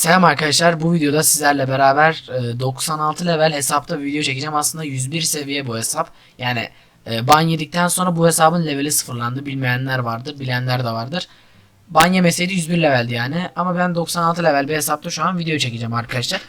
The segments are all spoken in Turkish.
Selam arkadaşlar. Bu videoda sizlerle beraber e, 96 level hesapta video çekeceğim. Aslında 101 seviye bu hesap. Yani e, ban yedikten sonra bu hesabın leveli sıfırlandı. Bilmeyenler vardır, bilenler de vardır. Ban yemeseydi 101 leveldi yani. Ama ben 96 level bir hesapta şu an video çekeceğim arkadaşlar.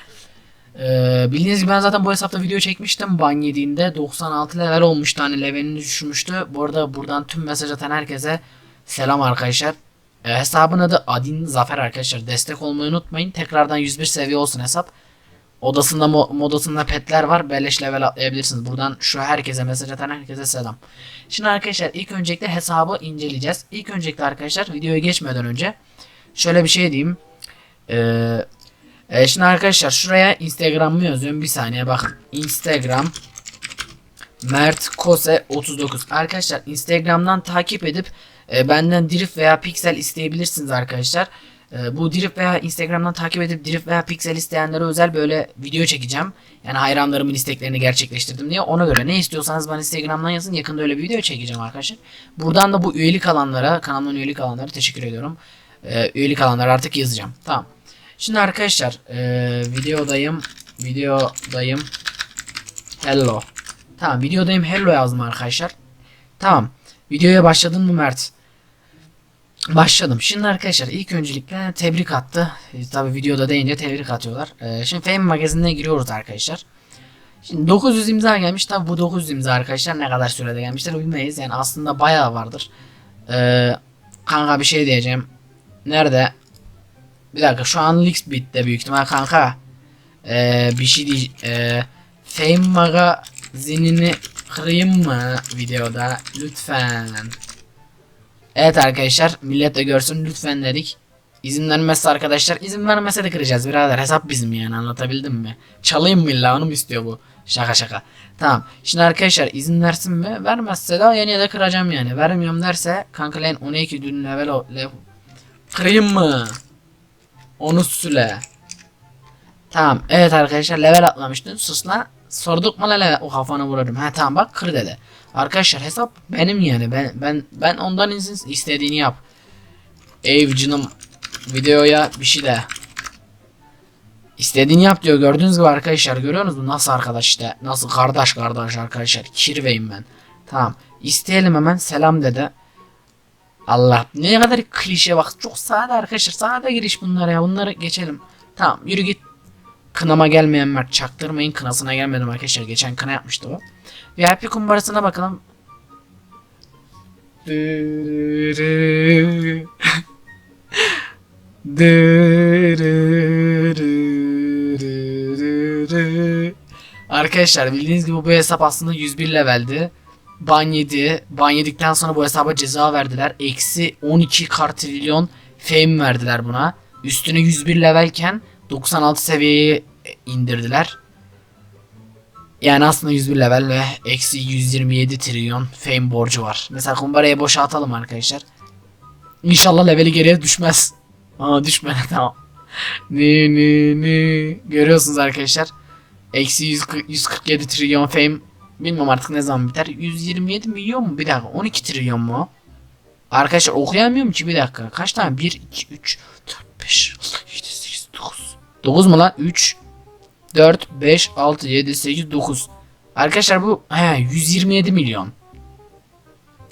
E, bildiğiniz gibi ben zaten bu hesapta video çekmiştim. Ban yediğinde 96 level olmuştu. Hani levelini düşürmüştü. Bu arada buradan tüm mesaj atan herkese selam arkadaşlar. E, hesabın adı Adin Zafer arkadaşlar. Destek olmayı unutmayın. Tekrardan 101 seviye olsun hesap. Odasında mo- modasında petler var. Beleş level atlayabilirsiniz. Buradan şu herkese mesaj atan herkese selam. Şimdi arkadaşlar ilk öncelikle hesabı inceleyeceğiz. İlk öncelikle arkadaşlar videoya geçmeden önce şöyle bir şey diyeyim. Ee, e, şimdi arkadaşlar şuraya Instagram'ımı yazıyorum. Bir saniye bakın. Instagram Mert Kose 39. Arkadaşlar Instagram'dan takip edip e, benden drift veya pixel isteyebilirsiniz arkadaşlar. E, bu drift veya Instagram'dan takip edip drift veya pixel isteyenlere özel böyle video çekeceğim. Yani hayranlarımın isteklerini gerçekleştirdim diye. Ona göre ne istiyorsanız bana Instagram'dan yazın. Yakında öyle bir video çekeceğim arkadaşlar. Buradan da bu üyelik alanlara, kanalımın üyelik alanlara teşekkür ediyorum. E, üyelik alanlara artık yazacağım. Tamam. Şimdi arkadaşlar e, videodayım. Videodayım. Hello. Tamam videodayım hello yazdım arkadaşlar. Tamam. Videoya başladın mı Mert? Başladım. Şimdi arkadaşlar ilk öncelikle tebrik attı. E, Tabi videoda deyince tebrik atıyorlar. E, şimdi Fame magazinine giriyoruz arkadaşlar. Şimdi 900 imza gelmiş. Tabi bu 900 imza arkadaşlar ne kadar sürede gelmişler bilmeyiz. Yani aslında bayağı vardır. E, kanka bir şey diyeceğim. Nerede? Bir dakika şu an Lixbit'te büyük ihtimal kanka. E, bir şey diye e, Fame magazinini kırayım mı videoda? Lütfen. Evet arkadaşlar millet de görsün lütfen dedik. İzin vermezse arkadaşlar izin vermese de kıracağız birader hesap bizim yani anlatabildim mi? Çalayım mı illa onu mu istiyor bu? Şaka şaka. Tamam. Şimdi arkadaşlar izin versin mi? Vermezse de yeni de kıracağım yani. Vermiyorum derse kanka lan 12 dün level o level. Kırayım mı? Onu süle. Tamam. Evet arkadaşlar level atlamıştın. Sus lan. Sorduk mu level? O kafanı vurarım. Ha tamam bak kır dedi. Arkadaşlar hesap benim yani. Ben ben ben ondan izin istediğini yap. Canım videoya bir şey de. İstediğini yap diyor. Gördüğünüz gibi arkadaşlar görüyorsunuz mu? Nasıl arkadaş işte. Nasıl kardeş kardeş arkadaşlar. Kirveyim ben. Tamam. İsteyelim hemen. Selam dedi. Allah ne kadar klişe bak. Çok sade arkadaşlar. Sade giriş bunlar ya. Bunları geçelim. Tamam yürü git. Kınama gelmeyen Mert çaktırmayın. Kınasına gelmedim arkadaşlar. Geçen kına yapmıştı o. VIP kumbarasına bakalım. Arkadaşlar bildiğiniz gibi bu hesap aslında 101 leveldi. Ban yedi. Ban yedikten sonra bu hesaba ceza verdiler. Eksi 12 kartrilyon fame verdiler buna. Üstüne 101 levelken 96 seviyeye indirdiler. Yani aslında 101 level ve eksi 127 trilyon fame borcu var. Mesela kumbarayı boşaltalım arkadaşlar. İnşallah leveli geriye düşmez. Aa düşmedi tamam. Ni ni ni. Görüyorsunuz arkadaşlar. Eksi 140 147 trilyon fame. Bilmiyorum artık ne zaman biter. 127 milyon mu? Bir dakika 12 trilyon mu? Arkadaşlar okuyamıyorum ki bir dakika. Kaç tane? 1, 2, 3, 4, 5, 6, 7, 8, 9. 9 mu lan? 3, 4, 5, 6, 7, 8, 9. Arkadaşlar bu he, 127 milyon.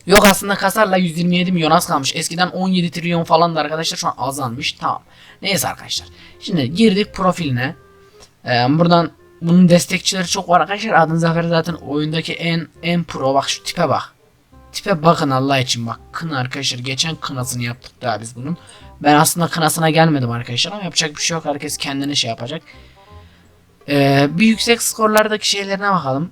Yok aslında kasarla 127 milyon az kalmış. Eskiden 17 trilyon falan da arkadaşlar şu an azalmış. Tamam. Neyse arkadaşlar. Şimdi girdik profiline. Ee, buradan bunun destekçileri çok var arkadaşlar. Adın Zafer zaten oyundaki en en pro. Bak şu tipe bak. Tipe bakın Allah için bak. Kına arkadaşlar. Geçen kınasını yaptık daha biz bunun. Ben aslında kınasına gelmedim arkadaşlar ama yapacak bir şey yok. Herkes kendini şey yapacak. Ee, bir yüksek skorlardaki şeylerine bakalım.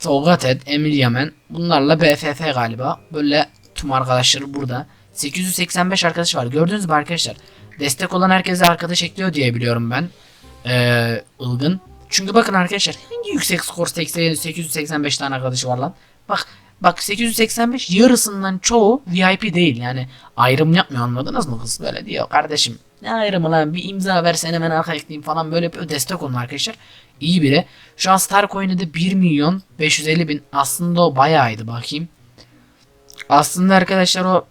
Togated, Emil Yamen. Bunlarla BFF galiba. Böyle tüm arkadaşları burada. 885 arkadaş var. Gördüğünüz gibi arkadaşlar. Destek olan herkese arkadaş ekliyor diye biliyorum ben. Ee, Ilgın. Çünkü bakın arkadaşlar hangi yüksek skor 80, 885 tane arkadaşı var lan. Bak bak 885 yarısından çoğu VIP değil yani ayrım yapmıyor anladınız mı kız böyle diyor kardeşim ne ayrımı lan bir imza versen hemen arka ekleyeyim falan böyle bir destek olun arkadaşlar. İyi biri. Şu an Star Coin'de 1 milyon 550 bin aslında o bayağıydı bakayım. Aslında arkadaşlar o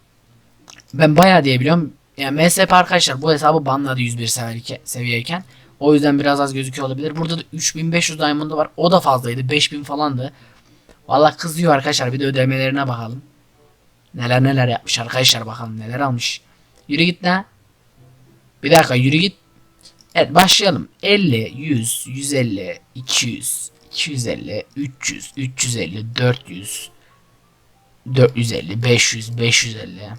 ben bayağı diye biliyorum yani MSP arkadaşlar bu hesabı banladı 101 seviye- seviyeyken. O yüzden biraz az gözüküyor olabilir. Burada da 3500 diamond'ı var. O da fazlaydı. 5000 falandı. Valla kızıyor arkadaşlar. Bir de ödemelerine bakalım. Neler neler yapmış arkadaşlar bakalım neler almış. Yürü git lan. Bir dakika yürü git. Evet başlayalım. 50, 100, 150, 200, 250, 300, 350, 400, 450, 500, 550,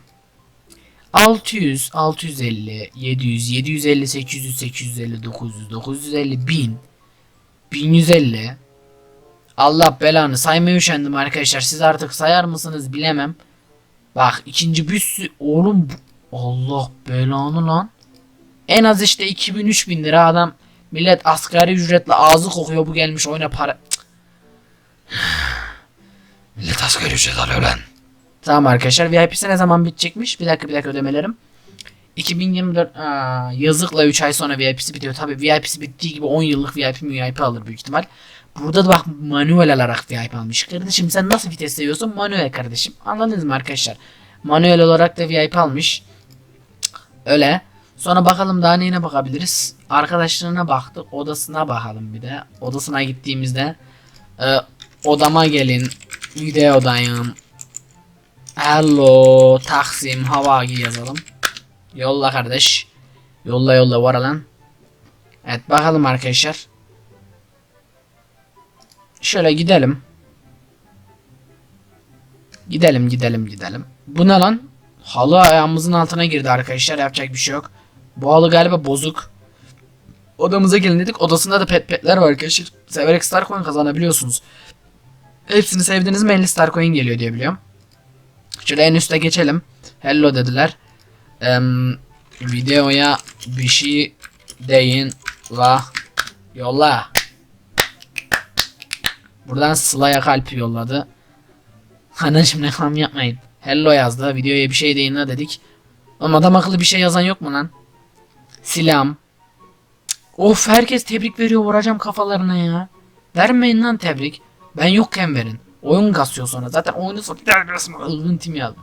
600, 650, 700, 750, 800, 850, 900, 950, 1000, 1150. Allah belanı saymaya üşendim arkadaşlar. Siz artık sayar mısınız bilemem. Bak ikinci bir sü- oğlum Allah belanı lan. En az işte 2000-3000 lira adam millet asgari ücretle ağzı kokuyor bu gelmiş oyuna para. Millet asgari ücret alıyor lan. Tamam arkadaşlar VIP'si ne zaman bitecekmiş? Bir dakika bir dakika ödemelerim. 2024 aa, yazıkla 3 ay sonra VIP'si bitiyor. Tabi VIP'si bittiği gibi 10 yıllık VIP VIP alır büyük ihtimal. Burada da bak manuel alarak VIP almış. Kardeşim sen nasıl vites seviyorsun? Manuel kardeşim. Anladınız mı arkadaşlar? Manuel olarak da VIP almış. Öyle. Sonra bakalım daha neyine bakabiliriz. Arkadaşlarına baktık. Odasına bakalım bir de. Odasına gittiğimizde e, odama gelin. Videodayım. Hello Taksim Havagi yazalım. Yolla kardeş. Yolla yolla var lan. Evet bakalım arkadaşlar. Şöyle gidelim. Gidelim gidelim gidelim. Bu ne lan? Halı ayağımızın altına girdi arkadaşlar. Yapacak bir şey yok. Bu halı galiba bozuk. Odamıza gelin dedik. Odasında da pet petler var arkadaşlar. Severek Star Coin kazanabiliyorsunuz. Hepsini sevdiniz mi 50 Star Coin geliyor diye biliyorum. Şöyle en üste geçelim. Hello dediler. Em, videoya bir şey deyin la yolla. Buradan Sıla'ya kalp yolladı. Anacım reklam yapmayın. Hello yazdı. Videoya bir şey deyin la dedik. Ama adam akıllı bir şey yazan yok mu lan? Silam. Of herkes tebrik veriyor vuracağım kafalarına ya. Vermeyin lan tebrik. Ben yokken verin. Oyun kasıyor sonra. Zaten oyunu sonra Ilgın tim yazdı.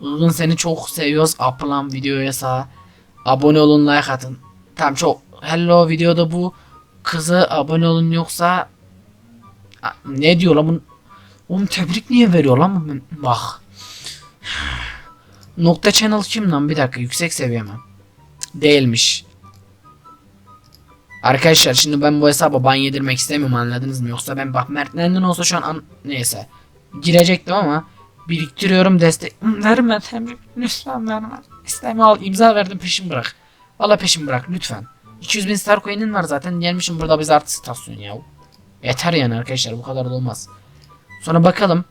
Ilgın seni çok seviyoruz. Uplan videoya sağ. Abone olun like atın. Tamam çok. Hello videoda bu kızı abone olun yoksa ne diyor lan bu? Oğlum tebrik niye veriyor lan? Bak. Nokta channel kim lan? Bir dakika yüksek seviye mi? Değilmiş. Arkadaşlar şimdi ben bu hesaba ban yedirmek istemiyorum anladınız mı? Yoksa ben bak Mert Nendin olsa şu an an... neyse. Girecektim ama biriktiriyorum destek. Verme tebrik lütfen verme. İstemi al imza verdim peşin bırak. Valla peşin bırak lütfen. 200 bin star coin'in var zaten gelmişim burada biz artı stasyon ya. Yeter yani arkadaşlar bu kadar da olmaz. Sonra bakalım.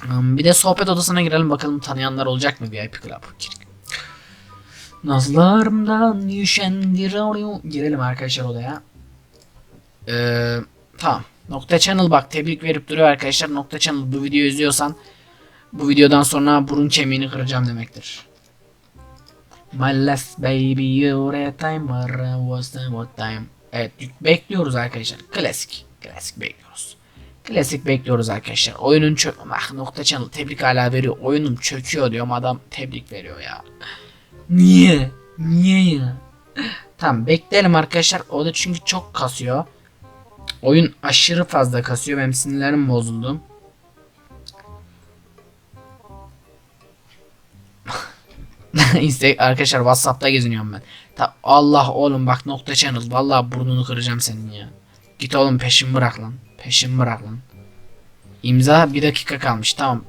Hmm, Bir de sohbet odasına girelim bakalım tanıyanlar olacak mı VIP Club? Nazlarımdan üşendiriyor. Girelim arkadaşlar odaya. Ee, tamam. Nokta Channel bak tebrik verip duruyor arkadaşlar. Nokta Channel bu videoyu izliyorsan bu videodan sonra burun kemiğini kıracağım demektir. My last baby your time was the what time. Evet bekliyoruz arkadaşlar. Klasik. Klasik bekliyoruz. Klasik bekliyoruz arkadaşlar. Oyunun çök... Ah nokta channel tebrik hala veriyor. Oyunum çöküyor diyorum adam tebrik veriyor ya. Niye? Niye ya? Tamam bekleyelim arkadaşlar. O da çünkü çok kasıyor. Oyun aşırı fazla kasıyor. Benim sinirlerim bozuldu. Arkadaşlar WhatsApp'ta geziniyorum ben. Ta Allah oğlum bak nokta channel. Vallahi burnunu kıracağım senin ya. Git oğlum peşin bırak lan. Peşin bırak lan. İmza bir dakika kalmış tamam.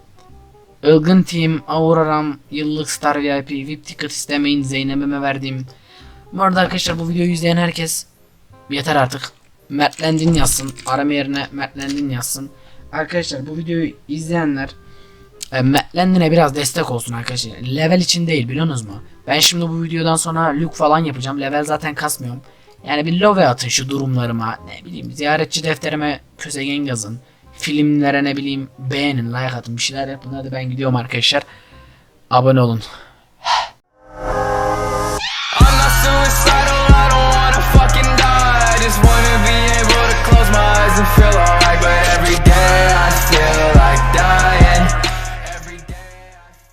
Ilgın Team, Aurora'm, yıllık Star VIP, VIP ticket istemeyin Zeynep'ime verdiğim. Bu arada arkadaşlar bu videoyu izleyen herkes yeter artık. Mertlendin yazsın. Arama yerine Mertlendin yazsın. Arkadaşlar bu videoyu izleyenler e, Mertlendin'e biraz destek olsun arkadaşlar. Level için değil biliyorsunuz mu? Ben şimdi bu videodan sonra look falan yapacağım. Level zaten kasmıyorum. Yani bir love atın şu durumlarıma. Ne bileyim ziyaretçi defterime közegen yazın. Filmlere ne bileyim beğenin, like atın bir şeyler yapın. Hadi ben gidiyorum arkadaşlar. Abone olun.